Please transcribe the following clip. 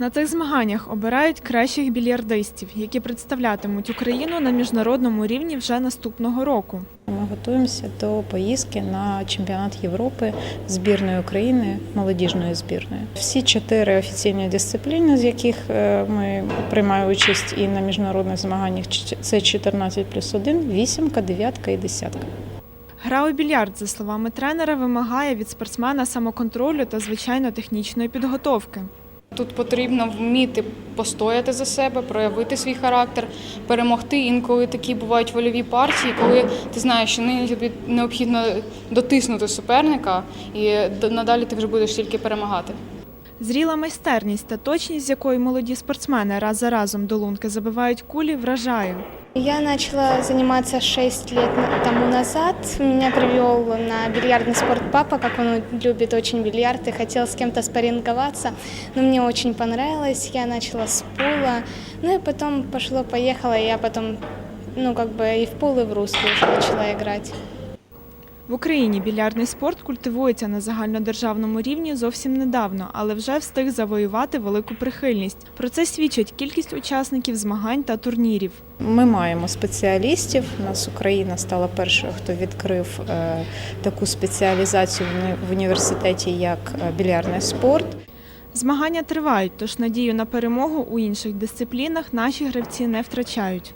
На цих змаганнях обирають кращих більярдистів, які представлятимуть Україну на міжнародному рівні вже наступного року. Ми готуємося до поїздки на чемпіонат Європи збірної України, молодіжної збірної. Всі чотири офіційні дисципліни, з яких е, ми приймаємо участь і на міжнародних змаганнях, це 14 плюс 1, вісімка, дев'ятка і десятка. Гра у більярд, за словами тренера, вимагає від спортсмена самоконтролю та звичайно технічної підготовки. Тут потрібно вміти постояти за себе, проявити свій характер, перемогти. Інколи такі бувають вольові партії, коли ти знаєш, що тобі необхідно дотиснути суперника, і надалі ти вже будеш тільки перемагати. Зріла майстерність та точність, з якою молоді спортсмени раз за разом до лунки забивають кулі, вражає. Я начала заниматься 6 лет тому назад. Меня привел на бильярдный спорт папа, как он любит очень бильярд и хотел с кем-то спарринговаться. Но мне очень понравилось, я начала с пула. Ну и потом пошло-поехало, я потом, ну как бы и в пул, и в русский уже начала играть. В Україні більярдний спорт культивується на загальнодержавному рівні зовсім недавно, але вже встиг завоювати велику прихильність. Про це свідчить кількість учасників змагань та турнірів. Ми маємо спеціалістів. У нас Україна стала першою, хто відкрив е, таку спеціалізацію в університеті, як е, більярдний спорт. Змагання тривають, тож надію на перемогу у інших дисциплінах наші гравці не втрачають.